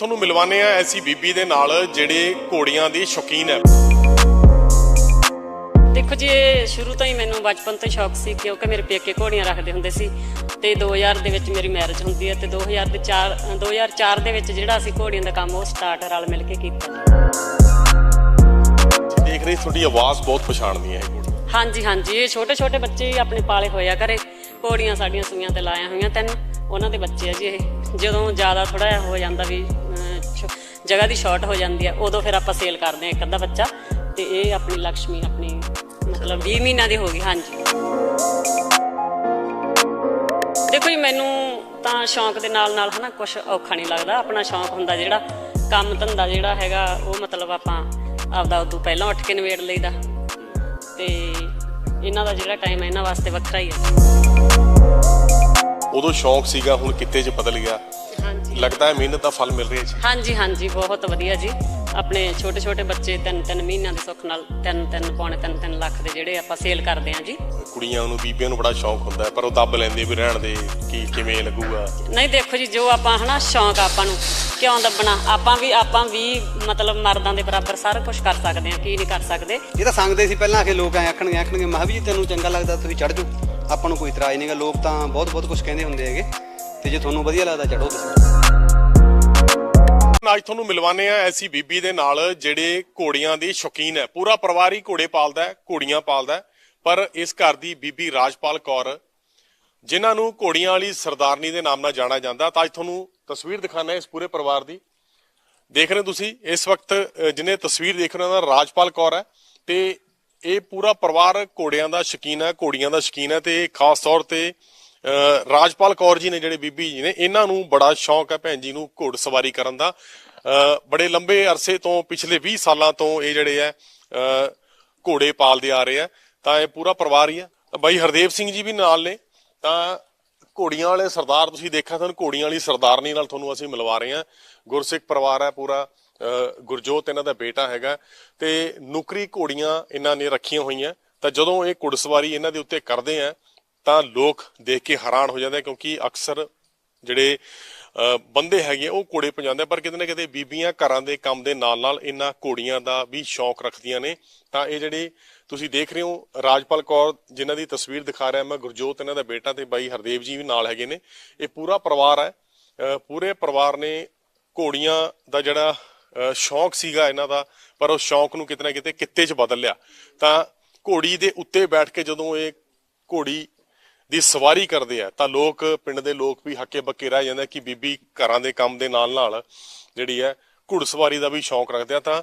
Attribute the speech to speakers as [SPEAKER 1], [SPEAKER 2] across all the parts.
[SPEAKER 1] ਤੁਹਾਨੂੰ ਮਿਲਵਾਨੇ ਆ ਐਸੀ ਬੀਬੀ ਦੇ ਨਾਲ ਜਿਹੜੇ ਘੋੜੀਆਂ ਦੀ ਸ਼ੌਕੀਨ ਹੈ।
[SPEAKER 2] ਦੇਖੋ ਜੀ ਇਹ ਸ਼ੁਰੂ ਤੋਂ ਹੀ ਮੈਨੂੰ ਬਚਪਨ ਤੋਂ ਸ਼ੌਕ ਸੀ ਕਿਉਂਕਿ ਮੇਰੇ ਪੇਕੇ ਘੋੜੀਆਂ ਰੱਖਦੇ ਹੁੰਦੇ ਸੀ ਤੇ 2000 ਦੇ ਵਿੱਚ ਮੇਰੀ ਮੈਰਿਜ ਹੁੰਦੀ ਹੈ ਤੇ 2000 ਦੇ 4 2004 ਦੇ ਵਿੱਚ ਜਿਹੜਾ ਅਸੀਂ ਘੋੜੀਆਂ ਦਾ ਕੰਮ ਉਹ ਸਟਾਰਟ ਰਲ ਮਿਲ ਕੇ ਕੀਤਾ।
[SPEAKER 1] ਦੇਖ ਰਹੇ ਤੁਹਾਡੀ ਆਵਾਜ਼ ਬਹੁਤ ਪਛਾਣਦੀ ਹੈ
[SPEAKER 2] ਹਾਂਜੀ ਹਾਂਜੀ ਇਹ ਛੋਟੇ ਛੋਟੇ ਬੱਚੇ ਆਪਣੇ ਪਾਲੇ ਹੋਇਆ ਕਰੇ। ਘੋੜੀਆਂ ਸਾਡੀਆਂ ਸੂਈਆਂ ਤੇ ਲਾਇਆ ਹੋਈਆਂ ਤਿੰਨ ਉਹਨਾਂ ਦੇ ਬੱਚੇ ਆ ਜੀ ਇਹ। ਜਦੋਂ ਜ਼ਿਆਦਾ ਥੋੜਾ ਹੋ ਜਾਂਦਾ ਵੀ ਜਗ੍ਹਾ ਦੀ ਸ਼ਾਰਟ ਹੋ ਜਾਂਦੀ ਆ ਉਦੋਂ ਫਿਰ ਆਪਾਂ ਸੇਲ ਕਰਦੇ ਆ ਇੱਕ ਅੱਧਾ ਬੱਚਾ ਤੇ ਇਹ ਆਪਣੀ ਲక్ష్ਮੀ ਆਪਣੀ ਮਤਲਬ 20 ਮਹੀਨਾ ਦੀ ਹੋ ਗਈ, ਹਾਂਜੀ। ਦੇਖੋ ਜੀ, ਮੈਨੂੰ ਤਾਂ ਸ਼ੌਂਕ ਦੇ ਨਾਲ ਨਾਲ ਹਨਾ ਕੁਝ ਔਖਾ ਨਹੀਂ ਲੱਗਦਾ, ਆਪਣਾ ਸ਼ੌਂਕ ਹੁੰਦਾ ਜਿਹੜਾ ਕੰਮ ਧੰਦਾ ਜਿਹੜਾ ਹੈਗਾ, ਉਹ ਮਤਲਬ ਆਪਾਂ ਆਪਦਾ ਉਦੋਂ ਪਹਿਲਾਂ ਉੱਠ ਕੇ ਨਿਬੇੜ ਲਈਦਾ ਤੇ ਇਹਨਾਂ ਦਾ ਜਿਹੜਾ ਟਾਈਮ ਹੈ, ਇਹਨਾਂ ਵਾਸਤੇ ਵੱਖਰਾ ਹੀ ਹੈ।
[SPEAKER 1] ਉਦੋਂ ਸ਼ੌਂਕ ਸੀਗਾ, ਹੁਣ ਕਿੱਤੇ 'ਚ ਬਦਲ ਗਿਆ। ਲੱਗਦਾ ਹੈ ਮਿਹਨਤ ਦਾ ਫਲ ਮਿਲ ਰਿਹਾ ਜੀ।
[SPEAKER 2] ਹਾਂਜੀ ਹਾਂਜੀ ਬਹੁਤ ਵਧੀਆ ਜੀ। ਆਪਣੇ ਛੋਟੇ ਛੋਟੇ ਬੱਚੇ ਤਿੰਨ ਤਿੰਨ ਮਹੀਨਿਆਂ ਦੇ ਸੁੱਖ ਨਾਲ ਤਿੰਨ ਤਿੰਨ ਪੌਣੇ ਤਿੰਨ ਤਿੰਨ ਲੱਖ ਦੇ ਜਿਹੜੇ ਆਪਾਂ ਸੇਲ ਕਰਦੇ ਹਾਂ ਜੀ।
[SPEAKER 1] ਕੁੜੀਆਂ ਨੂੰ ਬੀਬੀਆਂ ਨੂੰ ਬੜਾ ਸ਼ੌਂਕ ਹੁੰਦਾ ਹੈ ਪਰ ਉਹ ਦੱਬ ਲੈਂਦੇ ਵੀ ਰਹਿਣ ਦੇ ਕੀ ਕਿਵੇਂ ਲੱਗੂਗਾ।
[SPEAKER 2] ਨਹੀਂ ਦੇਖੋ ਜੀ ਜੋ ਆਪਾਂ ਹਨਾ ਸ਼ੌਂਕ ਆ ਆਪਾਂ ਨੂੰ ਕਿਉਂ ਦੱਬਣਾ? ਆਪਾਂ ਵੀ ਆਪਾਂ ਵੀ ਮਤਲਬ ਮਰਦਾਂ ਦੇ ਬਰਾਬਰ ਸਾਰਾ ਕੁਝ ਕਰ ਸਕਦੇ ਹਾਂ ਕੀ ਨਹੀਂ ਕਰ ਸਕਦੇ?
[SPEAKER 3] ਇਹ ਤਾਂ ਸੰਗਦੇ ਸੀ ਪਹਿਲਾਂ ਆ ਕੇ ਲੋਕ ਐ ਆਖਣਗੇ ਆਖਣਗੇ ਮੈਂ ਵੀ ਜੀ ਤੈਨੂੰ ਚੰਗਾ ਲੱਗਦਾ ਤੁਸੀਂ ਚੜ ਜਾਓ। ਆਪਾਂ ਨੂੰ ਕੋਈ ਇਤਰਾਜ਼ ਨਹੀਂਗਾ ਲੋਕ ਤਾਂ ਬਹੁਤ ਬਹੁਤ ਕੁਝ ਕਹਿੰਦੇ ਹੁੰਦੇ ਹੈਗੇ। ਤੇ ਜੇ ਤੁਹਾਨੂੰ ਵਧੀਆ ਲੱਗਦਾ ਚੜੋ ਤੁਸੀਂ।
[SPEAKER 1] ਅੱਜ ਤੁਹਾਨੂੰ ਮਿਲਵਾਨੇ ਆ ਐਸੀ ਬੀਬੀ ਦੇ ਨਾਲ, ਜਿਹੜੇ ਘੋੜੀਆਂ ਦੀ ਸ਼ੌਕੀਨ ਹੈ। ਪੂਰਾ ਪਰਿਵਾਰ ਹੀ ਘੋੜੇ ਪਾਲਦਾ ਹੈ, ਘੋੜੀਆਂ ਪਾਲਦਾ ਹੈ। ਪਰ ਇਸ ਘਰ ਦੀ ਬੀਬੀ ਰਾਜਪਾਲ ਕੌਰ, ਜਿਨ੍ਹਾਂ ਨੂੰ ਘੋੜੀਆਂ ਵਾਲੀ ਸਰਦਾਰਨੀ ਦੇ ਨਾਮ ਨਾਲ ਜਾਣਿਆ ਜਾਂਦਾ, ਤਾਂ ਅੱਜ ਤੁਹਾਨੂੰ ਤਸਵੀਰ ਦਿਖਾਣਾ ਇਸ ਪੂਰੇ ਪਰਿਵਾਰ ਦੀ। ਦੇਖ ਰਹੇ ਹੋ ਤੁਸੀਂ, ਇਸ ਵਕਤ ਜਿਹਨੇ ਤਸਵੀਰ ਦੇਖ ਰਹੇ ਹੋ ਉਹਦਾ ਰਾਜਪਾਲ ਕੌਰ ਹੈ। ਤੇ ਇਹ ਪੂਰਾ ਪਰਿਵਾਰ ਘੋੜਿਆਂ ਦਾ ਸ਼ੌਕੀਨ ਹੈ, ਘੋੜੀਆਂ ਦਾ ਸ਼ੌਕੀਨ ਹੈ। ਤੇ ਖਾਸ ਤੌਰ ਤੇ ਰਾਜਪਾਲ ਕੌਰ ਜੀ ਨੇ ਜਿਹੜੇ ਬੀਬੀ ਜੀ ਨੇ, ਇਹਨਾਂ ਨੂੰ ਬੜਾ ਸ਼ੌਂਕ ਹੈ ਭੈਣ ਜੀ ਨੂੰ ਘੋੜ ਸਵਾਰੀ ਕਰਨ ਦਾ। ਬੜੇ ਲੰਬੇ ਅਰਸੇ ਤੋਂ ਪਿਛਲੇ 20 ਸਾਲਾਂ ਤੋਂ ਇਹ ਜਿਹੜੇ ਹੈ ਘੋੜੇ ਪਾਲਦੇ ਆ ਰਹੇ ਆ ਤਾਂ ਇਹ ਪੂਰਾ ਪਰਿਵਾਰ ਹੀ ਆ ਬਾਈ ਹਰਦੇਵ ਸਿੰਘ ਜੀ ਵੀ ਨਾਲ ਨੇ। ਤਾਂ ਘੋੜੀਆਂ ਵਾਲੇ ਸਰਦਾਰ, ਤੁਸੀਂ ਦੇਖਿਆ ਤੁਹਾਨੂੰ ਘੋੜੀਆਂ ਵਾਲੀ ਸਰਦਾਰਨੀ ਨਾਲ ਤੁਹਾਨੂੰ ਅਸੀਂ ਮਿਲਵਾ ਰਹੇ ਹਾਂ। ਗੁਰਸਿੱਖ ਪਰਿਵਾਰ ਹੈ ਪੂਰਾ ਗੁਰਜੋਤ ਇਹਨਾਂ ਦਾ ਬੇਟਾ ਹੈਗਾ। ਤੇ ਨੁਕਰੀ ਘੋੜੀਆਂ ਇਹਨਾਂ ਨੇ ਰੱਖੀਆਂ ਹੋਈਆਂ। ਤਾਂ ਜਦੋਂ ਇਹ ਘੁੜਸਵਾਰੀ ਇਹਨਾਂ ਦੇ ਉੱਤੇ ਕਰਦੇ ਆ ਤਾਂ ਲੋਕ ਦੇਖ ਕੇ ਹੈਰਾਨ ਹੋ ਜਾਂਦੇ ਕਿਉਂਕਿ ਅਕਸਰ ਜਿਹੜੇ ਅਹ ਬੰਦੇ ਹੈਗੇ ਆ, ਉਹ ਘੋੜੇ ਪਜਾਉਂਦੇ ਪਰ ਕਿਤੇ ਨਾ ਕਿਤੇ ਬੀਬੀਆਂ ਘਰਾਂ ਦੇ ਕੰਮ ਦੇ ਨਾਲ ਨਾਲ ਇਹਨਾਂ ਘੋੜੀਆਂ ਦਾ ਵੀ ਸ਼ੌਂਕ ਰੱਖਦੀਆਂ ਨੇ। ਤਾਂ ਇਹ ਜਿਹੜੇ ਤੁਸੀਂ ਦੇਖ ਰਹੇ ਹੋ ਰਾਜਪਾਲ ਕੌਰ ਜਿਨ੍ਹਾਂ ਦੀ ਤਸਵੀਰ ਦਿਖਾ ਰਿਹਾ ਮੈਂ ਗੁਰਜੋਤ ਇਹਨਾਂ ਦਾ ਬੇਟਾ ਤੇ ਬਾਈ ਹਰਦੇਵ ਜੀ ਵੀ ਨਾਲ ਹੈਗੇ ਨੇ। ਇਹ ਪੂਰਾ ਪਰਿਵਾਰ ਹੈ। ਅਹ ਪੂਰੇ ਪਰਿਵਾਰ ਨੇ ਘੋੜੀਆਂ ਦਾ ਜਿਹੜਾ ਅਹ ਸ਼ੌਂਕ ਸੀਗਾ ਇਹਨਾਂ ਦਾ ਪਰ ਉਹ ਸ਼ੌਂਕ ਨੂੰ ਕਿਤੇ ਨਾ ਕਿਤੇ ਕਿੱਤੇ 'ਚ ਬਦਲ ਲਿਆ। ਤਾਂ ਘੋੜੀ ਦੇ ਉੱਤੇ ਬੈਠ ਕੇ ਜਦੋਂ ਇਹ ਘੋੜੀ ਦੀ ਸਵਾਰੀ ਕਰਦੇ ਆ, ਤਾਂ ਲੋਕ, ਪਿੰਡ ਦੇ ਲੋਕ ਵੀ ਹੱਕੇ ਬੱਕੇ ਰਹਿ ਜਾਂਦੇ ਕਿ ਬੀਬੀ ਘਰਾਂ ਦੇ ਕੰਮ ਦੇ ਨਾਲ ਨਾਲ ਜਿਹੜੀ ਹੈ ਘੁੜਸਵਾਰੀ ਦਾ ਵੀ ਸ਼ੌਂਕ ਰੱਖਦੇ ਆ। ਤਾਂ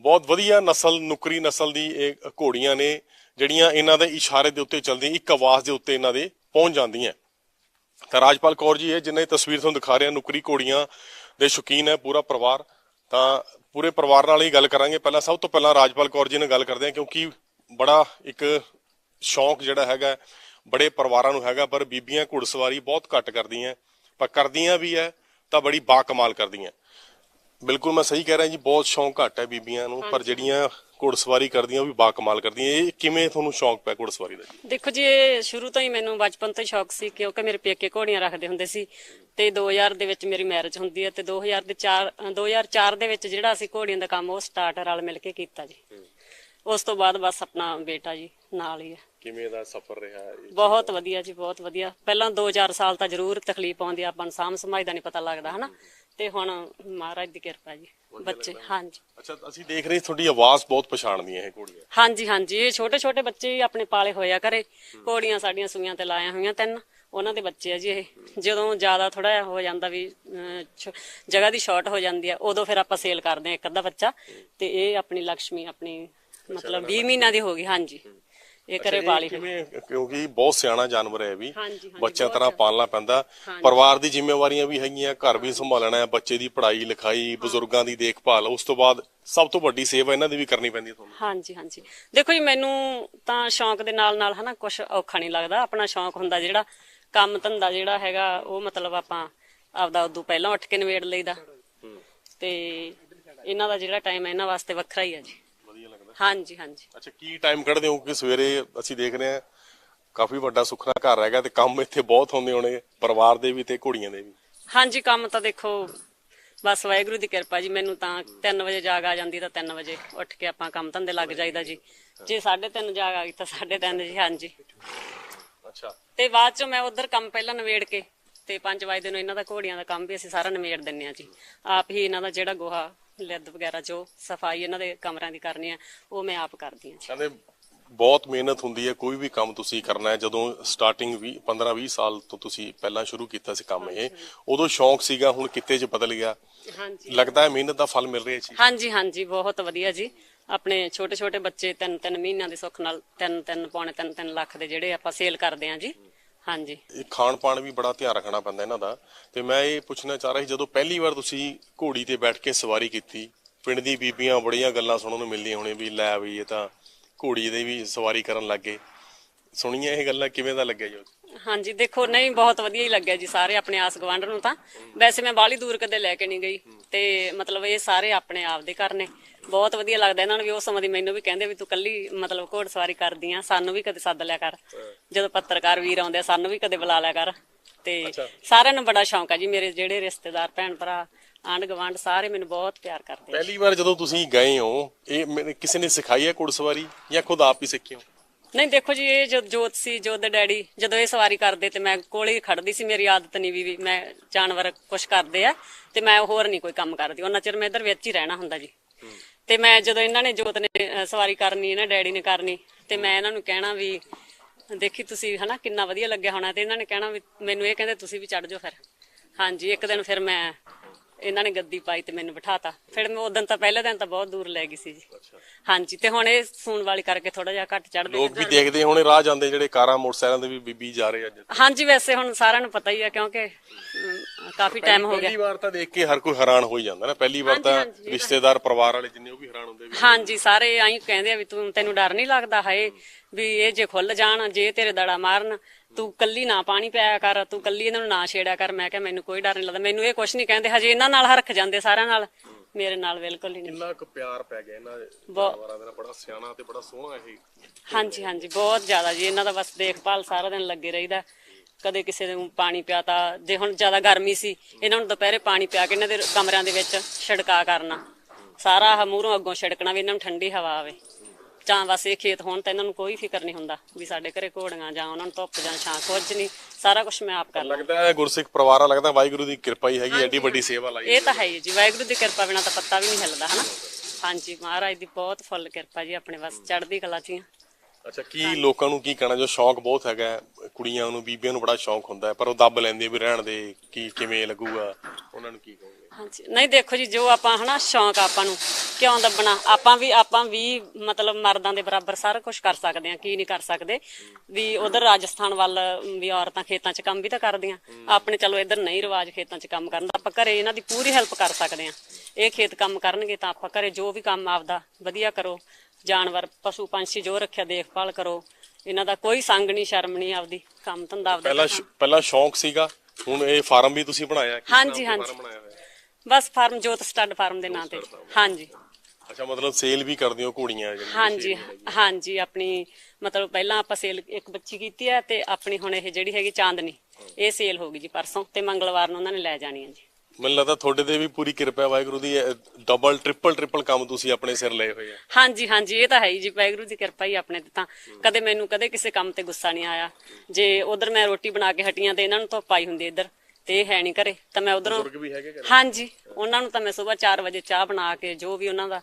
[SPEAKER 1] ਬਹੁਤ ਵਧੀਆ ਨਸਲ, ਨੁਕਰੀ ਨਸਲ ਦੀ ਇਹ ਘੋੜੀਆਂ ਨੇ, ਜਿਹੜੀਆਂ ਇਹਨਾਂ ਦੇ ਇਸ਼ਾਰੇ ਦੇ ਉੱਤੇ ਚੱਲਦੀਆਂ, ਇੱਕ ਆਵਾਜ਼ ਦੇ ਉੱਤੇ ਇਹਨਾਂ ਦੇ ਪਹੁੰਚ ਜਾਂਦੀਆਂ। ਤਾਂ ਰਾਜਪਾਲ ਕੌਰ ਜੀ, ਇਹ ਜਿਨ੍ਹਾਂ ਤਸਵੀਰ ਤੁਹਾਨੂੰ ਦਿਖਾ ਰਿਹਾ ਨੁਕਰੀ ਘੋੜੀਆਂ ਦੇ ਸ਼ੌਕੀਨ ਹੈ ਪੂਰਾ ਪਰਿਵਾਰ। ਤਾਂ ਪੂਰੇ ਪਰਿਵਾਰ ਨਾਲ ਹੀ ਗੱਲ ਕਰਾਂਗੇ। ਪਹਿਲਾਂ ਸਭ ਤੋਂ ਪਹਿਲਾਂ ਰਾਜਪਾਲ ਕੌਰ ਜੀ ਨਾਲ ਗੱਲ ਕਰਦੇ ਹਾਂ ਕਿਉਂਕਿ ਬੜਾ ਇੱਕ ਸ਼ੌਂਕ ਜਿਹੜਾ ਹੈਗਾ ਬੜੇ ਪਰਿਵਾਰਾਂ ਨੂੰ ਹੈਗਾ ਪਰ ਬੀਬੀਆਂ ਘੁੜਸਵਾਰੀ ਬਹੁਤ ਘੱਟ ਕਰਦੀਆਂ। ਪਰ ਕਰਦੀਆਂ ਵੀ ਹੈ ਤਾਂ ਬੜੀ ਬਾਕਮਾਲ ਕਰਦੀਆਂ। ਬਿਲਕੁਲ ਮੈਂ ਸਹੀ ਕਹਿ ਰਿਹਾ ਜੀ ਬਹੁਤ ਸ਼ੌਂਕ ਘੱਟ ਹੈ ਬੀਬੀਆਂ ਨੂੰ ਪਰ ਜਿਹੜੀਆਂ ਘੁੜਸਵਾਰੀ ਕਰਦੀਆਂ ਉਹ ਵੀ ਬਾਕਮਾਲ ਕਰਦੀਆਂ। ਇਹ ਕਿਵੇਂ ਤੁਹਾਨੂੰ ਸ਼ੌਂਕ ਪਿਆ ਘੁੜਸਵਾਰੀ ਦਾ
[SPEAKER 2] ਦੇਖੋ ਜੀ ਇਹ ਸ਼ੁਰੂ ਤੋਂ ਹੀ ਮੈਨੂੰ ਬਚਪਨ ਤੋਂ ਸ਼ੌਕ ਸੀ ਕਿਉਂਕਿ ਮੇਰੇ ਪੇਕੇ ਘੋੜੀਆਂ ਰੱਖਦੇ ਹੁੰਦੇ ਸੀ। ਤੇ 2000 ਦੇ ਵਿੱਚ ਮੇਰੀ ਮੈਰਿਜ ਹੁੰਦੀ ਹੈ ਤੇ 2000 ਦੇ 4 2004 ਦੇ ਵਿੱਚ ਜਿਹੜਾ ਅਸੀਂ ਘੋੜੀਆਂ ਦਾ ਕੰਮ ਉਹ ਸਟਾਰਟ ਰਲ ਮਿਲ ਕੇ ਕੀਤਾ ਜੀ। ਉਸ ਤੋਂ ਬਾਅਦ ਬਸ ਆਪਣਾ ਬੇਟਾ ਜੀ ਨਾਲ ਹੀ ਹੈ।
[SPEAKER 1] ਕਿਵੇਂ ਦਾ ਸਫ਼ਰ ਰਿਹਾ ਇਹ?
[SPEAKER 2] ਬਹੁਤ ਵਧੀਆ ਜੀ ਬਹੁਤ ਵਧੀਆ। ਪਹਿਲਾਂ 2-4 ਸਾਲ ਤਾਂ ਜ਼ਰੂਰ ਤਕਲੀਫ ਆਉਂਦੀ ਆ, ਆਪਾਂ ਨੂੰ ਸਾਂਭ ਸਮਾਜ ਦਾ ਨਹੀਂ ਪਤਾ ਲੱਗਦਾ ਹਨਾ? ਤੇ ਹੁਣ ਮਹਾਰਾਜ ਦੀ ਕਿਰਪਾ ਜੀ ਬੱਚੇ ਹਾਂਜੀ।
[SPEAKER 1] ਅੱਛਾ ਅਸੀਂ ਦੇਖ ਰਹੇ ਤੁਹਾਡੀ ਆਵਾਜ਼ ਬਹੁਤ ਪਛਾਣਦੀ ਹੈ ਇਹ ਘੋੜੀਆਂ।
[SPEAKER 2] ਹਾਂਜੀ ਹਾਂਜੀ। ਇਹ ਛੋਟੇ ਛੋਟੇ ਬੱਚੇ ਹੀ ਆਪਣੇ ਪਾਲੇ ਹੋਇਆ ਕਰੇ। ਘੋੜੀਆਂ ਸਾਡੀਆਂ ਸੂਈਆਂ ਤੇ ਲਾਇਆ ਹੋਈਆਂ ਤਿੰਨ। ਉਹਨਾਂ ਦੇ ਬੱਚੇ ਆ ਜੀ ਇਹ। ਜਦੋਂ ਜ਼ਿਆਦਾ ਥੋੜਾ ਜਿਹਾ ਹੋ ਜਾਂਦਾ ਵੀ ਛ- ਜਗ੍ਹਾ ਦੀ ਸ਼ਾਰਟ ਹੋ ਜਾਂਦੀ ਆ ਉਦੋਂ ਫਿਰ ਆਪਾਂ ਸੇਲ ਕਰਦੇ ਆ ਇੱਕ ਅੱਧਾ ਬੱਚਾ। ਤੇ ਇਹ ਆਪਣੀ ਲక్ష్ਮੀ ਆਪਣੀ ਮਤਲਬ 20 ਮਹੀਨਾ ਦੀ ਹੋ ਗਈ ਹਾਂਜੀ। ਇਹ ਕਰੇ ਪਾਲੀ।
[SPEAKER 1] ਕਿਵੇਂ ਕਿਉਂਕਿ ਬਹੁਤ ਸਿਆਣਾ ਜਾਨਵਰ ਹੈ ਵੀ। ਬੱਚਿਆਂ ਤਰ੍ਹਾਂ ਪਾਲਣਾ ਪੈਂਦਾ। ਪਰਿਵਾਰ ਦੀ ਜ਼ਿੰਮੇਵਾਰੀਆਂ ਵੀ ਹੈਗੀਆਂ ਘਰ ਵੀ ਸੰਭਾਲਣਾ ਹੈ ਬੱਚੇ ਦੀ ਪੜ੍ਹਾਈ ਲਿਖਾਈ ਬਜ਼ੁਰਗਾਂ ਦੀ ਦੇਖਭਾਲ ਉਸ ਤੋਂ ਬਾਅਦ ਸਭ ਤੋਂ ਵੱਡੀ ਸੇਵਾ ਇਹਨਾਂ ਦੀ ਵੀ ਕਰਨੀ ਪੈਂਦੀ ਹੈ ਤੁਹਾਨੂੰ।
[SPEAKER 2] ਹਾਂਜੀ ਹਾਂਜੀ। ਦੇਖੋ ਜੀ ਮੈਨੂੰ ਤਾਂ ਸ਼ੌਂਕ ਦੇ ਨਾਲ ਨਾਲ ਹਨਾ ਕੁਝ ਔਖਾ ਨਹੀਂ ਲੱਗਦਾ। ਆਪਣਾ ਸ਼ੌਂਕ ਹੁੰਦਾ ਜਿਹੜਾ ਕੰਮ ਧੰਦਾ ਜਿਹੜਾ ਹੈਗਾ ਉਹ ਮਤਲਬ ਆਪਾਂ ਆਪਦਾ ਉਦੋਂ ਪਹਿਲਾਂ ਉੱਠ ਕੇ ਨਿਬੇੜ ਲਈਦਾ। ਤੇ ਇਹਨਾਂ ਦਾ ਜਿਹੜਾ ਟਾਈਮ ਹੈ ਇਹਨਾਂ ਵਾਸਤੇ ਵੱਖਰਾ ਹੀ ਹੈ ਜੀ। ਹਾਂਜੀ ਹਾਂਜੀ।
[SPEAKER 1] ਅੱਛਾ ਕੀ ਟਾਈਮ ਕੱਢਦੇ ਹੋ ਕਿ ਸਵੇਰੇ ਅਸੀਂ ਦੇਖ ਰਹੇ ਹਾਂ ਕਾਫੀ ਵੱਡਾ ਸੁਖਨਾ ਘਰ ਹੈਗਾ ਤੇ ਕੰਮ ਇੱਥੇ ਬਹੁਤ ਹੁੰਦੇ ਹੋਣੇ ਪਰਿਵਾਰ ਦੇ ਵੀ ਤੇ ਘੋੜੀਆਂ ਦੇ ਵੀ।
[SPEAKER 2] ਹਾਂਜੀ ਕੰਮ ਤਾਂ ਦੇਖੋ ਬਸ ਵਾਹਿਗੁਰੂ ਦੀ ਕਿਰਪਾ ਜੀ ਮੈਨੂੰ ਤਾਂ 3 ਵਜੇ ਜਾਗ ਆ ਜਾਂਦੀ ਤਾਂ 3 ਵਜੇ ਉੱਠ ਕੇ ਆਪਾਂ ਕੰਮ ਧੰਦੇ ਲੱਗ ਜਾਈਦਾ ਜੀ। ਜੇ 3:30 ਜਾਗ ਆ ਗਈ ਤਾਂ 3:30 ਜੀ ਹਾਂਜੀ।
[SPEAKER 1] ਅੱਛਾ।
[SPEAKER 2] ਤੇ ਬਾਅਦ ਚ ਮੈਂ ਉਧਰ ਕੰਮ ਪਹਿਲਾਂ ਨਵੇੜ ਕੇ ਤੇ 5 ਵਜੇ ਨੂੰ ਇਹਨਾਂ ਦਾ ਘੋੜੀਆਂ ਦਾ ਕੰਮ ਵੀ ਅਸੀਂ ਸਾਰਾ ਨਵੇੜ ਦਿੰਨੇ ਆ ਜੀ। ਆਪ ਹੀ ਇਹਨਾਂ ਦਾ ਜਿਹੜਾ ਗੋਹਾ ਲਿੱਦ ਵਗੈਰਾ ਜੋ ਸਫ਼ਾਈ ਇਹਨਾਂ ਦੇ ਕਮਰਿਆਂ ਦੀ ਕਰਨੀ ਆ ਉਹ ਮੈਂ ਆਪ ਕਰਦੀ ਆ
[SPEAKER 1] ਕਹਿੰਦੇ ਬਹੁਤ ਮਿਹਨਤ ਹੁੰਦੀ ਹੈ ਕੋਈ ਵੀ ਕੰਮ ਤੁਸੀਂ ਕਰਨਾ ਹੈ ਜਦੋਂ ਸਟਾਰਟਿੰਗ ਵੀ 15 20 ਸਾਲ ਤੋਂ ਤੁਸੀਂ ਪਹਿਲਾਂ ਸ਼ੁਰੂ ਕੀਤਾ ਸੀ ਕੰਮ ਇਹ ਉਦੋਂ ਸ਼ੌਂਕ ਸੀਗਾ ਹੁਣ ਕਿੱਤੇ 'ਚ ਬਦਲ ਗਿਆ।
[SPEAKER 2] ਹਾਂਜੀ।
[SPEAKER 1] ਲੱਗਦਾ ਹੈ ਮਿਹਨਤ ਦਾ ਫਲ ਮਿਲ ਰਿਹਾ ਜੀ।
[SPEAKER 2] ਹਾਂਜੀ ਹਾਂਜੀ ਬਹੁਤ ਵਧੀਆ ਜੀ। ਆਪਣੇ ਛੋਟੇ ਛੋਟੇ ਬੱਚੇ ਤਿੰਨ ਤਿੰਨ ਮਹੀਨਿਆਂ ਦੇ ਸੁੱਖ ਨਾਲ ਤਿੰਨ ਤਿੰਨ ਪੌਣੇ ਤਿੰਨ ਤਿੰਨ ਲੱਖ ਦੇ ਜਿਹੜੇ ਆਪਾਂ ਸੇਲ ਕਰਦੇ ਆ ਜੀ। ਹਾਂਜੀ।
[SPEAKER 1] ਇਹ ਖਾਣ ਪਾਣ ਵੀ ਬੜਾ ਧਿਆਨ ਰੱਖਣਾ ਪੈਂਦਾ ਇਹਨਾਂ ਦਾ। ਤੇ ਮੈਂ ਇਹ ਪੁੱਛਣਾ ਚਾਹ ਰਿਹਾ ਸੀ ਜਦੋਂ ਪਹਿਲੀ ਵਾਰ ਤੁਸੀਂ ਘੋੜੀ ਤੇ ਬੈਠ ਕੇ ਸਵਾਰੀ ਕੀਤੀ ਪਿੰਡ ਦੀ ਬੀਬੀਆਂ ਬੜੀਆਂ ਗੱਲਾਂ ਸੁਣਨ ਨੂੰ ਮਿਲਦੀਆਂ ਹੋਣੇ ਵੀ ਲੈ ਵੀ ਇਹ ਤਾਂ ਘੋੜੀ ਦੇ ਵੀ ਸਵਾਰੀ ਕਰਨ ਲੱਗੇ ਸੁਣੀਆਂ ਇਹ ਗੱਲਾਂ ਕਿਵੇਂ ਦਾ ਲੱਗਿਆ ਜੀ?
[SPEAKER 2] ਹਾਂਜੀ ਦੇਖੋ ਨਹੀਂ ਬਹੁਤ ਵਧੀਆ ਹੀ ਲੱਗਿਆ ਜੀ ਸਾਰੇ ਆਪਣੇ ਆਸ ਗਵਾਂਢ ਨੂੰ ਤਾਂ। ਵੈਸੇ ਮੈਂ ਬਾਹਲੀ ਦੂਰ ਕਦੇ ਲੈ ਕੇ ਨਹੀਂ ਗਈ। ਤੇ ਮਤਲਬ ਇਹ ਸਾਰੇ ਆਪਣੇ ਆਪ ਦੇ ਘਰ ਨੇ। ਬਹੁਤ ਵਧੀਆ ਲੱਗਦਾ ਇਹਨਾਂ ਨੂੰ ਵੀ ਉਸ ਸਮੇਂ ਦੀ ਮੈਨੂੰ ਵੀ ਕਹਿੰਦੇ ਵੀ ਤੂੰ ਕੱਲੀ ਮਤਲਬ ਘੋੜ ਸਵਾਰੀ ਕਰਦੀ ਆ ਸਾਨੂੰ ਵੀ ਕਦੇ ਸੱਦ ਲਿਆ ਕਰ। ਜਦੋਂ ਪੱਤਰਕਾਰ ਵੀਰ ਆਉਂਦੇ ਆ ਸਾਨੂੰ ਵੀ ਕਦੇ ਬੁਲਾ ਲਿਆ ਕਰ। ਤੇ ਸਾਰਿਆਂ ਨੂੰ ਬੜਾ ਸ਼ੌਂਕ ਆ ਜੀ ਮੇਰੇ ਜਿਹੜੇ ਰਿਸ਼ਤੇਦਾਰ ਭੈਣ ਭਰਾ ਆਂਢ ਗਵਾਂਢ ਸਾਰੇ ਮੈਨੂੰ ਬਹੁਤ ਪਿਆਰ ਕਰਦੇ ਆ
[SPEAKER 1] ਪਹਿਲੀ ਵਾਰ ਜਦੋਂ ਤੁਸੀਂ ਗਏ ਹੋ ਇਹ ਕਿਸੇ ਨੇ ਸਿਖਾਈ ਹੈ ਘੋੜਸਵਾਰੀ ਜਾਂ ਖੁਦ ਆਪ ਹੀ ਸਿੱਖੇ ਹੋ?
[SPEAKER 2] ਨਹੀਂ ਦੇਖੋ ਜੀ ਇਹ ਜੋ ਜੋਤ ਸੀ ਜੋਤ ਦੇ ਡੈਡੀ ਜਦੋਂ ਇਹ ਸਵਾਰੀ ਕਰਦੇ ਤੇ ਮੈਂ ਕੋਲੇ ਖੜਦੀ ਸੀ ਮੇਰੀ ਆਦਤ ਨਹੀਂ ਵੀ ਵੀ ਮੈਂ ਜਾਨਵਰ ਕੁਛ ਕਰਦੇ ਆ ਤੇ ਮੈਂ ਹੋਰ ਨਹੀਂ ਕੋਈ ਕੰਮ ਕਰਦੀ ਉਹਨਾਂ ਚਿਰ ਮੈਂ ਇੱਧਰ ਵਿੱਚ ਹੀ ਰਹਿਣਾ ਹੁੰਦਾ ਜੀ। ਤੇ ਮੈਂ ਜਦੋਂ ਇਹਨਾਂ ਨੇ ਜੋਤ ਨੇ ਸਵਾਰੀ ਕਰਨੀ ਇਹਨਾਂ ਡੈਡੀ ਨੇ ਕਰਨੀ, ਤੇ ਮੈਂ ਇਹਨਾਂ ਨੂੰ ਕਹਿਣਾ ਵੀ ਦੇਖੀ ਤੁਸੀਂ ਹਨਾ ਕਿੰਨਾ ਵਧੀਆ ਲੱਗਿਆ ਹੋਣਾ, ਤੇ ਇਹਨਾਂ ਨੇ ਕਹਿਣਾ ਵੀ ਮੈਨੂੰ ਇਹ ਕਹਿੰਦੇ ਤੁਸੀਂ ਵੀ ਚੜ ਜਾਓ ਫਿਰ। ਹਾਂਜੀ, ਇੱਕ ਦਿਨ ਫਿਰ ਮੈਂ ਇਹਨਾਂ ਨੇ ਗੱਦੀ ਪਾਈ ਤੇ ਮੈਨੂੰ ਬਿਠਾਤਾ। ਫਿਰ ਮੈਂ ਉਦੋਂ ਤਾਂ ਪਹਿਲੇ ਦਿਨ ਤਾਂ ਬਹੁਤ ਦੂਰ ਲੈ ਗਈ ਸੀ ਜੀ। ਹਾਂਜੀ ਤੇ ਹੁਣ ਇਹ ਸੂਣ ਵਾਲੀ ਕਰਕੇ ਥੋੜਾ ਜਿਹਾ ਘੱਟ ਚੜਦੇ
[SPEAKER 1] ਲੋਕ ਵੀ ਦੇਖਦੇ ਹੋਣੇ ਰਾਹ ਜਾਂਦੇ ਜਿਹੜੇ ਕਾਰਾਂ ਮੋਟਰਸਾਈਕਲਾਂ ਦੇ ਵੀ ਬੀਬੀ ਜਾ ਰਹੇ ਅੱਜ।
[SPEAKER 2] ਹਾਂਜੀ ਵੈਸੇ ਹੁਣ ਸਾਰਿਆਂ ਨੂੰ ਪਤਾ ਹੀ ਆ ਕਿਉਂਕਿ ਅਮ, ਕਾਫੀ ਟਾਈਮ ਹੋ ਗਿਆ।
[SPEAKER 1] ਪਹਿਲੀ ਵਾਰ ਤਾਂ ਦੇਖ ਕੇ ਹਰ ਕੋਈ ਹੈਰਾਨ ਹੋ ਹੀ ਜਾਂਦਾ ਨਾ। ਪਹਿਲੀ ਵਾਰ ਤਾਂ ਰਿਸ਼ਤੇਦਾਰ ਪਰਿਵਾਰ ਵਾਲੇ ਜਿੰਨੇ ਉਹ ਵੀ ਹੈਰਾਨ ਹੁੰਦੇ ਵੀ
[SPEAKER 2] ਹਾਂਜੀ ਸਾਰੇ ਆਈ ਕਹਿੰਦੇ ਆ ਵੀ ਤੂੰ ਤੈਨੂੰ ਡਰ ਨਹੀਂ ਲੱਗਦਾ ਹਾਏ ਵੀ ਇਹ ਜੇ ਖੁੱਲ ਜਾਣ ਜੇ ਤੇਰੇ ਦੜਾ ਮਾਰਨ ਤੂੰ ਕੱਲੀ ਨਾ ਪਾਣੀ ਪਿਆਇਆ ਕਰ ਤੂੰ ਕੱਲੀ ਇਹਨਾਂ ਨੂੰ ਨਾ ਛੇੜਿਆ ਕਰ। ਮੈਂ ਕਿਹਾ ਮੈਨੂੰ ਕੋਈ ਡਰ ਨਹੀਂ ਲੱਗਦਾ ਮੈਨੂੰ ਇਹ ਕੁਝ ਨਹੀਂ ਕਹਿੰਦੇ। ਹਜੇ ਇਹਨਾਂ ਨਾਲ ਹਰਖ ਜਾਂਦੇ ਸਾਰਿਆਂ ਨਾਲ। ਮੇਰੇ ਨਾਲ ਬਿਲਕੁਲ ਹੀ ਨਹੀਂ।
[SPEAKER 1] ਕਿੰਨਾ ਕੁ ਪਿਆਰ ਪੈ ਗਿਆ ਇਹਨਾਂ ਜਾਨਵਰਾਂ ਦੇ ਨਾਲ ਬੜਾ ਸਿਆਣਾ ਤੇ ਬੜਾ ਸੋਹਣਾ ਇਹ।
[SPEAKER 2] ਹਾਂਜੀ ਹਾਂਜੀ ਬਹੁਤ ਜ਼ਿਆਦਾ ਜੀ। ਇਹਨਾਂ ਦਾ ਬਸ ਦੇਖਭਾਲ ਸਾਰਾ ਦਿਨ ਲੱਗੇ ਰਹੀਦਾ। ਕਦੇ ਕਿਸੇ ਨੂੰ ਪਾਣੀ ਪਿਆਤਾ ਜੇ ਹੁਣ ਜ਼ਿਆਦਾ ਗਰਮੀ ਸੀ ਇਹਨਾਂ ਨੂੰ ਦੁਪਹਿਰੇ ਪਾਣੀ ਪਿਆ ਕੇ ਇਹਨਾਂ ਦੇ ਕਮਰਿਆਂ ਦੇ ਵਿੱਚ ਛਿੜਕਾ ਕਰਨਾ। ਸਾਰਾ ਆਹ ਮੂਹਰੋਂ ਅੱਗੋਂ ਛਿੜਕਣਾ ਵੀ ਇਹਨਾਂ ਨੂੰ ਠੰਡੀ ਹਵਾ ਆਵੇ। ਜਾਂ ਬਸ ਇਹ ਖੇਤ ਹੋਣ ਤਾਂ ਇਹਨਾਂ ਨੂੰ ਕੋਈ ਫਿਕਰ ਨਹੀਂ ਹੁੰਦਾ ਵੀ ਸਾਡੇ ਘਰੇ ਘੋੜੀਆਂ ਜਾਂ ਉਹਨਾਂ ਨੂੰ ਧੁੱਪ ਜਾਂ ਛਾਂ ਕੁਝ ਨਹੀਂ। ਸਾਰਾ ਕੁਝ ਮੈਂ ਆਪ ਕਰਨਾ
[SPEAKER 1] ਲੱਗਦਾ ਹੈ ਗੁਰਸਿੱਖ ਪਰਿਵਾਰਾਂ ਲੱਗਦਾ ਵਾਹਿਗੁਰੂ ਦੀ ਕਿਰਪਾ ਹੀ ਹੈਗੀ ਐਡੀ ਵੱਡੀ ਸੇਵਾ ਲਾਈ
[SPEAKER 2] ਇਹ ਤਾਂ ਹੈ। ਹੀ ਜੀ ਵਾਹਿਗੁਰੂ ਦੀ ਕਿਰਪਾ ਬਿਨਾਂ ਤਾਂ ਪੱਤਾ ਵੀ ਨਹੀਂ ਹਿੱਲਦਾ ਹਨਾ? ਹਾਂਜੀ ਮਹਾਰਾਜ ਦੀ ਬਹੁਤ ਫੁੱਲ ਕਿਰਪਾ ਜੀ ਆਪਣੇ ਬਸ ਚੜ੍ਹਦੀ ਕਲਾ ਚ ਹੀ ਆ।
[SPEAKER 1] ਅੱਛਾ ਕੀ ਲੋਕਾਂ ਨੂੰ ਕੀ ਕਹਿਣਾ? ਜੋ ਸ਼ੌਂਕ ਬਹੁਤ ਹੈਗਾ ਕੁੜੀਆਂ ਨੂੰ ਬੀਬੀਆਂ ਨੂੰ ਬੜਾ ਸ਼ੌਂਕ ਹੁੰਦਾ ਹੈ ਪਰ ਉਹ ਦੱਬ ਲੈਂਦੇ ਵੀ ਰਹਿਣ ਦੇ ਕੀ ਕਿਵੇਂ ਲੱਗੂਗਾ? ਉਹਨਾਂ ਨੂੰ ਕੀ ਕਹੋਗੇ?
[SPEAKER 2] ਹਾਂਜੀ। ਨਹੀਂ ਦੇਖੋ ਜੀ ਜੋ ਆਪਾਂ ਹਨਾ ਸ਼ੌਂਕ ਆਪਾਂ ਨੂੰ ਕਿਉਂ ਦੱਬਣਾ? ਆਪਾਂ ਵੀ ਆਪਾਂ ਵੀ ਮਤਲਬ ਮਰਦਾਂ ਦੇ ਬਰਾਬਰ ਸਾਰਾ ਕੁਝ ਕਰ ਸਕਦੇ ਆ ਕੀ ਨਹੀਂ ਕਰ ਸਕਦੇ। ਵੀ ਉਧਰ ਰਾਜਸਥਾਨ ਵੱਲ ਵੀ ਔਰਤਾਂ ਖੇਤਾਂ 'ਚ ਕੰਮ ਵੀ ਤਾਂ ਕਰਦੀਆਂ। ਆਪਣੇ ਚਲੋ ਇੱਧਰ ਨਹੀਂ ਰਿਵਾਜ ਖੇਤਾਂ 'ਚ ਕੰਮ ਕਰਨ ਦਾ ਆਪਾਂ ਘਰੇ ਇਹਨਾਂ ਦੀ ਪੂਰੀ ਹੈਲਪ ਕਰ ਸਕਦੇ ਆ ਇਹ ਖੇਤ ਕੰਮ ਕਰਨਗੇ ਤਾਂ ਆਪਾਂ ਘਰੇ ਜੋ ਵੀ ਕੰਮ ਆਪਦਾ ਵਧੀਆ ਕਰੋ। ਜਾਨਵਰ ਪਸ਼ੂ ਪੰਛੀ ਜੋ ਰੱਖਿਆ ਦੇਖਭਾਲ ਕਰੋ। ਇਹਨਾਂ ਦਾ ਕੋਈ ਸੰਗ ਨਹੀਂ ਸ਼ਰਮ ਨਹੀਂ ਆਪਦੀ ਕੰਮ ਧੰਦਾ ਆਪਦਾ
[SPEAKER 1] ਪਹਿਲਾਂ ਸ਼- ਪਹਿਲਾਂ ਸ਼ੌਂਕ ਸੀਗਾ ਹੁਣ ਇਹ ਫਾਰਮ ਵੀ ਤੁਸੀਂ ਬਣਾਇਆ ਕਿਸ
[SPEAKER 2] ਹਾਂਜੀ,
[SPEAKER 1] ਨਾਮ ਤੇ
[SPEAKER 2] ਹਾਂਜੀ।
[SPEAKER 1] ਫਾਰਮ ਬਣਾਇਆ ਹੋਇਆ? ਹੈ?
[SPEAKER 2] ਬਸ ਫਾਰਮ ਜੋਤ ਸਟੱਡ ਫਾਰਮ ਦੇ ਨਾਂ ਤੇ। ਹਾਂਜੀ।
[SPEAKER 1] ਅੱਛਾ ਮਤਲਬ ਸੇਲ ਵੀ ਕਰਦੇ ਹੋ ਘੋੜੀਆਂ ਜਿਹੜੀਆਂ
[SPEAKER 2] ਹਾਂਜੀ ਹਾਂਜੀ ਆਪਣੀ ਮਤਲਬ ਪਹਿਲਾਂ ਆਪਾਂ ਸੇਲ ਇੱਕ ਬੱਚੀ ਕੀਤੀ ਹੈ ਤੇ ਆਪਣੀ ਹੁਣ ਇਹ ਜਿਹੜੀ ਹੈਗੀ ਚਾਂਦਨੀ ਇਹ ਸੇਲ ਹੋ ਗਈ ਜੀ ਪਰਸੋਂ ਤੇ ਮੰਗਲਵਾਰ ਨੂੰ ਉਹਨਾਂ ਨੇ ਲੈ ਜਾਣੀ ਹੈ ਜੀ।
[SPEAKER 1] ਮੈਨੂੰ ਲੱਗਦਾ ਤੁਹਾਡੇ ਤੇ ਵੀ ਪੂਰੀ ਕਿਰਪਾ ਵਾਹਿਗੁਰੂ ਦੀ ਡਬਲ ਟ੍ਰਿਪਲ ਟ੍ਰਿਪਲ ਕੰਮ ਤੁਸੀਂ ਆਪਣੇ ਸਿਰ ਲਏ ਹੋਏ ਆ।
[SPEAKER 2] ਹਾਂਜੀ ਹਾਂਜੀ ਇਹ ਤਾਂ ਹੈ ਹੀ ਜੀ ਵਾਹਿਗੁਰੂ ਦੀ ਕਿਰਪਾ ਹੀ ਆਪਣੇ ਤੇ ਤਾਂ। ਕਦੇ ਮੈਨੂੰ ਕਦੇ ਕਿਸੇ ਕੰਮ ਤੇ ਗੁੱਸਾ ਨਹੀਂ ਆਇਆ। ਜੇ ਉਧਰ ਮੈਂ ਰੋਟੀ ਬਣਾ ਕੇ ਹਟੀਆਂ ਤੇ ਇਹਨਾਂ ਨੂੰ ਧੁੱਪ ਆਈ ਹੁੰਦੀ ਇੱਧਰ ਤੇ ਇਹ ਹੈ ਨਹੀਂ ਘਰੇ ਤਾਂ ਮੈਂ ਉਧਰੋਂ? ਹਾਂਜੀ ਉਹਨਾਂ ਨੂੰ ਤਾਂ ਮੈਂ ਸਵੇਰ 4 ਵਜੇ ਚਾਹ ਬਣਾ ਕੇ ਜੋ ਵੀ ਉਹਨਾਂ ਦਾ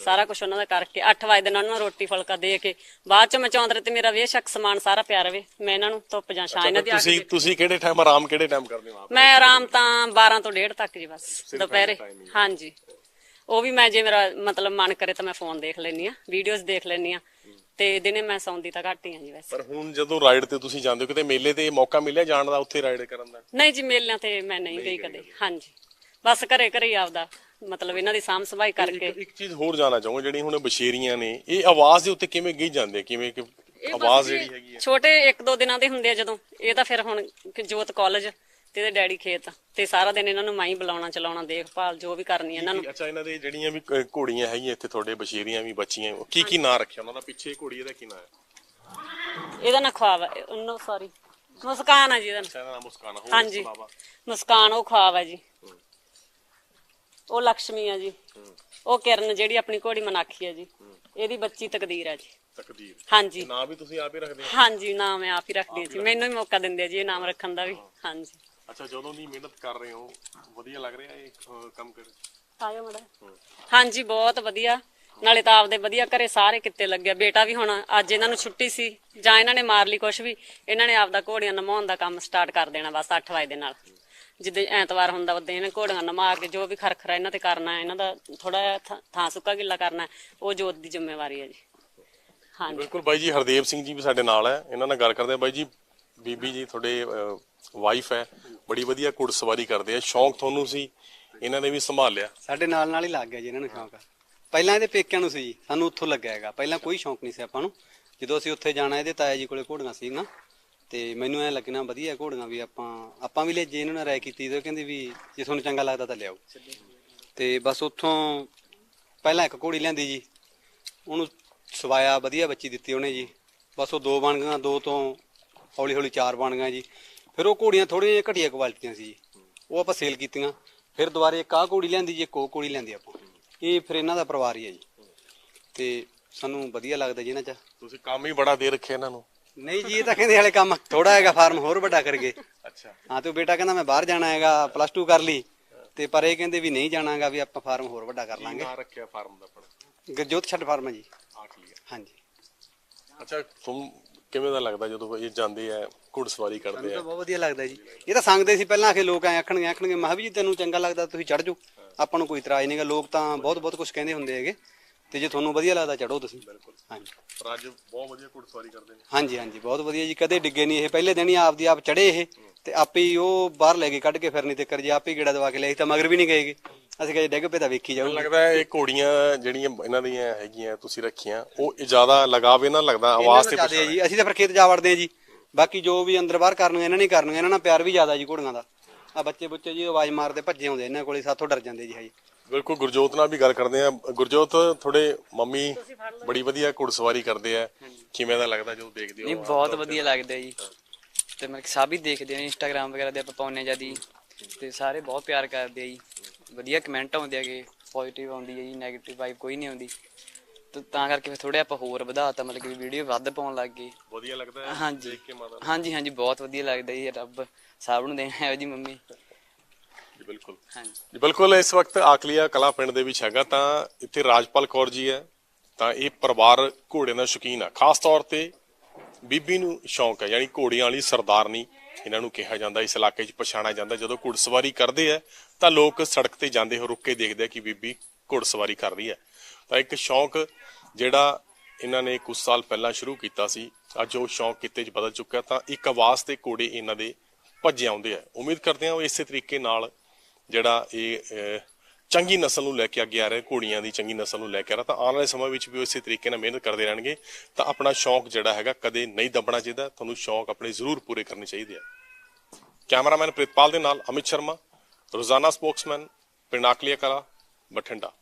[SPEAKER 2] ਸਾਰਾ ਕੁਝ ਉਹਨਾਂ ਦਾ ਕਰਕੇ 8 ਵਜੇ ਦੇ ਨਾਲ ਉਹਨਾਂ ਨੂੰ ਰੋਟੀ ਫਲਕਾ ਦੇ ਕੇ ਬਾਅਦ ਚ ਮੈਂ ਚੌਂਦਰੇ ਤੇ ਮੇਰਾ ਵੇਸ਼ੱਕ ਸਮਾਨ ਸਾਰਾ ਪਿਆ ਰਵੇ ਮੈਂ ਇਹਨਾਂ ਨੂੰ ਧੁੱਪ ਜਾਂ ਛਾਂ ਇਹਨਾਂ ਦੀ ਆ
[SPEAKER 1] ਤੁਸੀਂ ਤੁਸੀਂ ਕਿਹੜੇ ਟਾਈਮ ਆਰਾਮ ਕਿਹੜੇ ਟਾਈਮ ਕਰਦੇ ਹੋ ਆਪ?
[SPEAKER 2] ਮੈਂ ਆਰਾਮ ਤਾਂ 12 ਤੋਂ 1:30 ਤੱਕ ਜੀ ਬਸ ਦੁਪਹਿਰੇ। ਹਾਂਜੀ। ਉਹ ਵੀ ਮੈਂ ਜੇ ਮੇਰਾ ਮਤਲਬ ਮਨ ਕਰੇ ਤਾਂ ਮੈਂ ਫੋਨ ਦੇਖ ਲੈਣੀ ਆ ਵੀਡੀਓਜ਼ ਦੇਖ ਲੈਣੀ ਆ ਤੇ ਦਿਨੇ ਮੈਂ ਸੌਂਦੀ ਤਾਂ ਘੱਟ ਹੀ ਆ ਜੀ ਵੈਸੇ
[SPEAKER 1] ਪਰ ਹੁਣ ਜਦੋਂ ਰਾਈਡ ਤੇ ਤੁਸੀਂ ਜਾਂਦੇ ਹੋ ਕਿਤੇ ਮੇਲੇ ਤੇ ਮੌਕਾ ਮਿਲਿਆ ਜਾਣ ਦਾ ਉੱਥੇ ਰਾਈਡ ਕਰਨ ਦਾ?
[SPEAKER 2] ਨਹੀਂ ਜੀ ਮੇਲਿਆਂ ਤੇ ਮੈਂ ਨਹੀਂ ਗਈ ਕਦੇ। ਹਾਂਜੀ। ਬਸ ਘਰੇ ਘਰੇ ਹੀ ਆਪਦਾ ਮਤਲਬ ਇਹਨਾਂ ਦੀ ਸਾਂਭ ਸੰਭਾਈ ਕਰਕੇ।
[SPEAKER 1] ਇੱਕ ਚੀਜ਼ ਹੋਰ ਜਾਣਾ ਚਾਹੂੰਗਾ ਜਿਹੜੀ ਹੁਣ ਬਸ਼ੇਰੀਆਂ ਨੇ ਇਹ ਆਵਾਜ਼ ਦੇ ਉੱਤੇ ਕਿਵੇਂ ਗਈ ਜਾਂਦੇ? ਕਿਵੇਂ ਕਿ ਆਵਾਜ਼ ਜਿਹੜੀ ਹੈਗੀ ਹੈ
[SPEAKER 2] ਛੋਟੇ ਇੱਕ ਦੋ ਦਿਨਾਂ ਦੇ ਹੁੰਦੇ ਆ ਜਦੋਂ। ਇਹ ਤਾਂ ਫਿਰ ਹੁਣ ਜੋਤ ਕਾਲਜ ਤੇ ਇਹਦੇ ਡੈਡੀ ਖੇਤ ਤੇ ਸਾਰਾ ਦਿਨ ਇਹਨਾਂ ਨੂੰ ਮਾਈ ਬੁਲਾਉਣਾ ਚਲਾਉਣਾ ਦੇਖਭਾਲ ਜੋ ਵੀ ਕਰਨੀ ਇਹਨਾਂ ਨੂੰ।
[SPEAKER 1] ਅੱਛਾ ਇਹਨਾਂ ਦੇ ਜਿਹੜੀਆਂ ਵੀ ਘੋੜੀਆਂ ਹੈਗੀਆਂ ਇੱਥੇ ਤੁਹਾਡੇ ਬਸ਼ੇਰੀਆਂ ਵੀ ਬੱਚੀਆਂ ਕੀ ਕੀ ਨਾਂ ਰੱਖਿਆ ਉਹਨਾਂ ਦਾ? ਪਿੱਛੇ ਘੋੜੀ ਇਹਦਾ ਕੀ ਨਾਂ ਹੈ?
[SPEAKER 2] ਇਹਦਾ ਨਾ ਖਵਾਬ ਉਹਨੂੰ ਸੌਰੀ ਮੁਸਕਾਨ ਆ ਜੀ ਇਹਦਾ ਨਾਂ।
[SPEAKER 1] ਨਾਮ ਮੁਸਕਾਨ। ਹੋਰ
[SPEAKER 2] ਹਾਂਜੀ। ਮੁਸਕਾਨ ਉਹ ਖਵਾਬ ਹੈ ਜੀ। ਉਹ ਲక్ష్ਮੀ ਆ ਜੀ। ਉਹ ਕਿਰਨ ਜਿਹੜੀ ਆਪਣੀ ਘੋੜੀ ਮਨਾਖੀ ਆ ਜੀ। ਇਹਦੀ ਬੱਚੀ ਤਕਦੀਰ ਆ ਜੀ।
[SPEAKER 1] ਤਕਦੀਰ।
[SPEAKER 2] ਹਾਂਜੀ।
[SPEAKER 1] ਨਾਮ ਵੀ ਤੁਸੀਂ ਆਪ ਹੀ ਰੱਖਦੇ ਹੋ?
[SPEAKER 2] ਹਾਂਜੀ ਨਾਮ ਮੈਂ ਆਪ ਹੀ ਰੱਖਦੀ ਹਾਂ ਜੀ। ਮੈਨੂੰ ਹੀ। ਮੌਕਾ ਦਿੰਦੇ ਆ ਜੀ ਇਹ ਨਾਮ ਰੱਖਣ ਦਾ ਵੀ। ਹਾਂਜੀ।
[SPEAKER 1] ਅੱਛਾ ਜਦੋਂ ਦੀ ਮਿਹਨਤ ਕਰ ਰਹੇ ਹੋ ਵਧੀਆ ਲੱਗ ਰਿਹਾ ਇਹ ਕੰਮ ਕਰ
[SPEAKER 2] ਆਇਓ ਮੜਾ ਹਾਂਜੀ ਬਹੁਤ ਵਧੀਆ। ਨਾਲੇ ਤਾਂ ਆਪਦੇ ਵਧੀਆ ਘਰੇ ਸਾਰੇ ਕਿੱਤੇ ਲੱਗਿਆ ਬੇਟਾ ਵੀ ਹੁਣ ਅੱਜ ਇਹਨਾਂ ਨੂੰ ਛੁੱਟੀ ਸੀ ਜਾਂ ਇਹਨਾਂ ਨੇ ਮਾਰ ਲਈ ਕੁਛ ਵੀ ਇਹਨਾਂ ਨੇ ਆਪਦਾ ਘੋੜੀਆਂ ਨਮਾਉਣ ਦਾ ਕੰਮ ਸਟਾਰਟ ਕਰ ਦੇਣਾ ਬਸ 8 ਵਜੇ ਦੇ ਨਾਲ। ਜਿੱਦੇ ਐਤਵਾਰ ਹੁੰਦਾ ਉਦੋਂ ਇਹਨੇ ਘੋੜੀਆਂ ਨਮਾ ਕੇ ਜੋ ਵੀ ਖਰਖਰਾ ਇਹਨਾਂ ਤੇ ਕਰਨਾ ਹੈ, ਇਹਨਾਂ ਦਾ ਥੋੜਾ ਥਾਂ ਸੁੱਕਾ ਗਿੱਲਾ ਕਰਨਾ ਉਹ ਜੋਤ ਦੀ ਜ਼ਿੰਮੇਵਾਰੀ ਹੈ ਜੀ। ਹਾਂਜੀ।
[SPEAKER 1] ਬਿਲਕੁਲ ਬਾਈ ਜੀ ਹਰਦੇਵ ਸਿੰਘ ਜੀ ਵੀ ਸਾਡੇ ਨਾਲ ਹੈ ਇਹਨਾਂ ਨਾਲ ਗੱਲ ਕਰਦੇ ਆ ਬਾਈ ਜੀ ਬੀਬੀ ਜੀ ਤੁਹਾਡੇ ਵਾਈਫ ਹੈ ਬੜੀ ਵਧੀਆ ਘੁੜਸਵਾਰੀ ਕਰਦੇ ਆ। ਸ਼ੌਂਕ ਤੁਹਾਨੂੰ ਸੀ ਇਹਨਾਂ ਨੇ ਵੀ ਸੰਭਾਲਿਆ
[SPEAKER 3] ਸਾਡੇ ਨਾਲ ਨਾਲ ਹੀ ਲੱਗ ਗਿਆ ਜੀ ਇਹਨਾਂ ਨੂੰ ਸ਼ੌਂਕ। ਪਹਿਲਾਂ ਇਹਦੇ ਪੇਕਿਆਂ ਨੂੰ ਸੀ ਜੀ ਸਾਨੂੰ ਉੱਥੋਂ ਲੱਗਿਆ ਹੈਗਾ। ਪਹਿਲਾਂ ਕੋਈ ਸ਼ੌਂਕ ਨਹੀਂ ਸੀ ਆਪਾਂ ਨੂੰ। ਜਦੋਂ ਅਸੀਂ ਉੱਥੇ ਜਾਣਾ ਇਹਦੇ ਤਾਇਆ ਜੀ ਕੋਲੇ ਘੋੜੀਆਂ ਸੀ ਨਾ ਤੇ ਮੈਨੂੰ ਐ ਲੱਗਣਾ ਵਧੀਆ ਘੋੜੀਆਂ ਵੀ ਆਪਾਂ ਆਪਾਂ ਵੀ ਲੈ ਜੇ ਇਹਨਾਂ ਨੇ ਰਾਏ ਕੀਤੀ ਤੇ ਉਹ ਕਹਿੰਦੇ ਵੀ ਜੇ ਤੁਹਾਨੂੰ ਚੰਗਾ ਲੱਗਦਾ ਤਾਂ ਲਿਆਓ। ਤੇ ਬਸ ਉੱਥੋਂ ਪਹਿਲਾਂ ਇੱਕ ਘੋੜੀ ਲਿਆਂਦੀ ਜੀ, ਉਹਨੂੰ ਸਵਾਇਆ, ਵਧੀਆ ਬੱਚੀ ਦਿੱਤੀ ਉਹਨੇ ਜੀ। ਬਸ ਉਹ ਦੋ ਬਣ ਗਈਆਂ, ਦੋ ਤੋਂ ਹੌਲੀ ਹੌਲੀ ਚਾਰ ਬਣ ਗਈਆਂ ਜੀ। ਫਿਰ ਉਹ ਘੋੜੀਆਂ ਥੋੜੀਆਂ ਜਿਹੀਆਂ ਘਟੀਆ ਕੁਆਲਿਟੀਆਂ ਸੀ ਜੀ। ਉਹ ਆਪਾਂ ਸੇਲ ਕੀਤੀਆਂ। ਫਿਰ ਦੁਬਾਰੇ ਇੱਕ ਆਹ ਘੋੜੀ ਲਿਆਂਦੀ ਜੀ, ਇੱਕ ਉਹ ਘੋੜੀ ਲਿਆਂਦੀ ਆਪਾਂ। ਇਹ ਫਿਰ ਇਹਨਾਂ ਦਾ ਪਰਿਵਾਰ ਹੀ ਹੈ ਜੀ। ਤੇ ਸਾਨੂੰ ਵਧੀਆ ਲੱਗਦਾ ਜੀ ਇਹਨਾਂ 'ਚ।
[SPEAKER 1] ਤੁਸੀਂ ਕੰਮ ਹੀ ਬੜਾ ਦੇ ਰੱਖਿਆ ਇਹਨਾਂ ਨੂੰ।
[SPEAKER 3] ਨਹੀਂ ਜੀ ਇਹ ਤਾਂ ਕਹਿੰਦੇ ਹਲੇ ਕੰਮ ਥੋੜਾ ਹੈਗਾ ਫਾਰਮ ਹੋਰ ਵੱਡਾ ਕਰਗੇ
[SPEAKER 1] ਅੱਛਾ।
[SPEAKER 3] ਹਾਂ ਤੇ ਉਹ ਬੇਟਾ ਕਹਿੰਦਾ ਮੈਂ ਬਾਹਰ ਜਾਣਾ ਹੈਗਾ ਪਲੱਸ 2 ਕਰ ਲਈ। ਤੇ ਪਰ ਇਹ ਕਹਿੰਦੇ ਵੀ ਨਹੀਂ ਜਾਣਾਗਾ ਵੀ ਆਪਾਂ ਫਾਰਮ ਹੋਰ ਵੱਡਾ ਕਰ ਲਾਂਗੇ।
[SPEAKER 1] ਨਾਂ ਰੱਖਿਆ ਫਾਰਮ ਦਾ ਆਪਣਾ?
[SPEAKER 3] ਗਰਜੋਤ ਛੱਡ ਫਾਰਮ ਹੈ ਜੀ।
[SPEAKER 1] ਆਖ
[SPEAKER 3] ਹਾਂਜੀ।
[SPEAKER 1] ਅੱਛਾ ਤੁਹਾਨੂੰ ਕਿਵੇਂ ਦਾ ਲੱਗਦਾ ਜਦੋਂ ਇਹ ਜਾਂਦੇ ਆ ਘੁੜਸਵਾਰੀ ਕਰਦੇ
[SPEAKER 3] ਮੈਨੂੰ
[SPEAKER 1] ਆ
[SPEAKER 3] ਬਹੁਤ ਵਧੀਆ ਲੱਗਦਾ ਜੀ। ਇਹ ਤਾਂ ਸੰਗਦੇ ਸੀ ਪਹਿਲਾਂ ਆ ਕੇ ਲੋਕ ਐ ਆਖਣਗੇ ਆਖਣਗੇ ਮੈਂ ਕਿਹਾ ਵੀ ਜੀ ਤੈਨੂੰ ਚੰਗਾ ਲੱਗਦਾ ਤੁਸੀਂ ਚੜ ਜਾਓ। ਆਪਾਂ ਨੂੰ ਕੋਈ ਇਤਰਾਜ਼ ਨਹੀਂਗਾ ਲੋਕ ਤਾਂ ਬਹੁਤ ਬਹੁਤ ਕੁਝ ਕਹਿੰਦੇ ਹੁੰਦੇ ਹੈਗੇ। ਤੇ ਜੇ ਤੁਹਾਨੂੰ ਵਧੀਆ ਲੱਗਦਾ ਚੜੋ ਤੁਸੀਂ ਹਾਂਜੀ।
[SPEAKER 1] ਪਰ ਅੱਜ ਬਹੁਤ ਵਧੀਆ ਘੁੜਸਵਾਰੀ ਕਰਦੇ ਨੇ।
[SPEAKER 3] ਹਾਂਜੀ ਹਾਂਜੀ ਬਹੁਤ ਵਧੀਆ ਜੀ। ਕਦੇ ਡਿੱਗੇ ਨਹੀਂ ਇਹ। ਪਹਿਲੇ ਦਿਨ ਹੀ ਆਪਦੀ ਆਪ ਚੜੇ ਇਹ ਤੇ ਆਪੇ ਹੀ ਉਹ ਬਾਹਰ ਲੈ ਕੇ ਕੱਢ ਕੇ ਫਿਰਨੀ ਤੇ ਕਰ ਜੇ ਆਪੇ ਹੀ ਗੇੜਾ ਦਵਾ ਕੇ ਲਿਆਈ ਤਾਂ ਮਗਰ ਵੀ ਨਹੀਂ ਗਏਗੇ। ਅਸੀਂ ਕਹੇ ਡਿੱਗ ਪਏ ਤਾਂ ਵੇਖੀ ਜਾਊਗੀ।
[SPEAKER 1] ਲੱਗਦਾ ਹੈ ਇਹ ਘੋੜੀਆਂ ਜਿਹੜੀਆਂ ਇਹਨਾਂ ਦੀਆਂ ਹੈਗੀਆਂ ਤੁਸੀਂ ਰੱਖੀਆਂ ਉਹ ਜ਼ਿਆਦਾ ਲਗਾਵ ਇਹਨਾਂ ਲੱਗਦਾ ਆਵਾਜ਼ ਤੇ
[SPEAKER 3] ਆ ਜੀ। ਅਸੀਂ ਤਾਂ ਫਿਰ ਖੇਤ ਜਾ ਵੜਦੇ ਆ ਜੀ। ਬਾਕੀ ਜੋ ਵੀ ਅੰਦਰ ਬਾਹਰ ਕਰਨਗੇ ਇਹਨਾਂ ਨਹੀਂ ਕਰਨਗੇ ਇਹਨਾਂ ਨਾਲ ਪਿਆਰ ਵੀ ਜ਼ਿਆਦਾ ਜੀ ਘੋੜੀਆਂ ਦਾ। ਆ ਬੱਚੇ ਬੁੱਚੇ ਜੀ ਆਵਾਜ਼ ਮਾਰਦੇ ਭੱਜੇ ਆਉਂਦੇ ਇਹਨਾਂ ਕੋਲੇ ਸਾਥੋਂ ਡਰ ਜਾਂਦੇ ਜੀ ਹਾਈ
[SPEAKER 1] ਬਿਲਕੁਲ ਗੁਰਜੋਤ ਨਾਲ ਵੀ ਗੱਲ ਕਰਦੇ ਆ ਗੁਰਜੋਤ ਤੁਹਾਡੇ ਮੰਮੀ ਬੜੀ ਵਧੀਆ ਘੁੜਸਵਾਰੀ ਕਰਦੇ ਆ। ਕਿਵੇਂ ਦਾ ਲੱਗਦਾ ਜਦੋਂ ਦੇਖਦੇ
[SPEAKER 4] ਨਹੀਂ
[SPEAKER 1] ਹੋ
[SPEAKER 4] ਬਹੁਤ ਵਧੀਆ ਲੱਗਦਾ ਜੀ। ਤੇ ਮੈਂ ਸਭ ਹੀ ਦੇਖਦੇ ਨੇ ਇੰਸਟਾਗ੍ਰam ਵਗੈਰਾ ਤੇ ਆਪਾਂ ਪਾਉਂਦੇ ਜਦੀ। ਤੇ ਸਾਰੇ ਬਹੁਤ ਪਿਆਰ ਕਰਦੇ ਆ ਜੀ। ਵਧੀਆ ਕਮੈਂਟ ਆਉਂਦੇ ਹੈਗੇ ਪੋਜ਼ਿਟਿਵ ਆਉਂਦੀ ਹੈ ਜੀ 네ਗੇਟਿਵ ਵਾਈਬ ਕੋਈ ਨਹੀਂ ਆਉਂਦੀ। ਤੇ ਤਾਂ ਕਰਕੇ ਫਿਰ ਥੋੜੇ ਆਪਾਂ ਹੋਰ ਵਧਾਤਾ ਮਤਲਬ ਕਿ ਵੀਡੀਓ ਵੱਧ ਪਾਉਣ ਲੱਗ ਗਏ।
[SPEAKER 1] ਵਧੀਆ ਲੱਗਦਾ ਹੈ
[SPEAKER 4] ਹਾਂਜੀ? ਹਾਂਜੀ ਹਾਂਜੀ ਬਹੁਤ ਵਧੀਆ ਲੱਗਦਾ ਜੀ ਰੱਬ ਸਭ ਨੂੰ ਦੇਣਾ ਹੈ ਜੀ ਮੰਮੀ।
[SPEAKER 1] ਜੀ ਬਿਲਕੁਲ।
[SPEAKER 4] ਹਾਂਜੀ।
[SPEAKER 1] ਜੀ ਬਿਲਕੁਲ ਇਸ ਵਕਤ ਆਕਲੀਆ ਕਲਾ ਪਿੰਡ ਦੇ ਵਿੱਚ ਹੈਗਾ ਤਾਂ ਇੱਥੇ ਰਾਜਪਾਲ ਕੌਰ ਜੀ ਹੈ ਤਾਂ ਇਹ ਪਰਿਵਾਰ ਘੋੜਿਆਂ ਦਾ ਸ਼ੌਕੀਨ ਆ। ਖਾਸ ਤੌਰ ਤੇ ਬੀਬੀ ਨੂੰ ਸ਼ੌਂਕ ਹੈ ਯਾਨੀ ਘੋੜੀਆਂ ਵਾਲੀ ਸਰਦਾਰਨੀ ਇਹਨਾਂ ਨੂੰ ਕਿਹਾ ਜਾਂਦਾ ਇਸ ਇਲਾਕੇ 'ਚ ਪਛਾਣਿਆ ਜਾਂਦਾ। ਜਦੋਂ ਘੁੜਸਵਾਰੀ ਕਰਦੇ ਆ ਤਾਂ ਲੋਕ ਸੜਕ ਤੇ ਜਾਂਦੇ ਹੋ ਰੁੱਕ ਕੇ ਦੇਖਦੇ ਆ ਕਿ ਬੀਬੀ ਘੁੜਸਵਾਰੀ ਕਰ ਰਹੀ ਹੈ। ਤਾਂ ਇੱਕ ਸ਼ੌਂਕ ਜਿਹੜਾ ਇਹਨਾਂ ਨੇ ਕੁਝ ਸਾਲ ਪਹਿਲਾਂ ਸ਼ੁਰੂ ਕੀਤਾ ਸੀ ਅੱਜ ਉਹ ਸ਼ੌਂਕ ਕਿਤੇ 'ਚ ਬਦਲ ਚੁੱਕਾ ਤਾਂ ਇੱਕ ਆਵਾਜ਼ ਤੇ ਘੋੜੇ ਇਹਨਾਂ ਦੇ ਭੱਜੇ ਆਉਂਦੇ ਆ। ਉਮੀਦ ਕਰਦੇ ਆ ਉਹ ਇਸੇ ਤਰੀਕੇ ਨਾਲ ਜਿਹੜਾ ਇਹ ਚੰਗੀ ਨਸਲ ਨੂੰ ਲੈ ਕੇ ਅੱਗੇ ਆ ਰਿਹਾ ਘੋੜੀਆਂ ਦੀ ਚੰਗੀ ਨਸਲ ਨੂੰ ਲੈ ਕੇ ਆ ਰਿਹਾ, ਤਾਂ ਆਉਣ ਵਾਲੇ ਸਮੇਂ ਵਿੱਚ ਵੀ ਉਹ ਇਸੇ ਤਰੀਕੇ ਨਾਲ ਮਿਹਨਤ ਕਰਦੇ ਰਹਿਣਗੇ, ਤਾਂ ਆਪਣਾ ਸ਼ੌਂਕ ਜਿਹੜਾ ਹੈਗਾ ਕਦੇ ਨਹੀਂ ਦੱਬਣਾ ਚਾਹੀਦਾ, ਤੁਹਾਨੂੰ ਸ਼ੌਂਕ ਆਪਣੇ ਜ਼ਰੂਰ ਪੂਰੇ ਕਰਨੇ ਚਾਹੀਦੇ ਆ। ਕੈਮਰਾਮੈਨ ਪ੍ਰਿਤਪਾਲ ਦੇ ਨਾਲ ਅਮਿਤ ਸ਼ਰਮਾ, ਰੋਜ਼ਾਨਾ ਸਪੋਕਸਮੈਨ, ਪਿੰਡ ਆਕਲੀਆ ਕਲਾ, ਬਠਿੰਡਾ।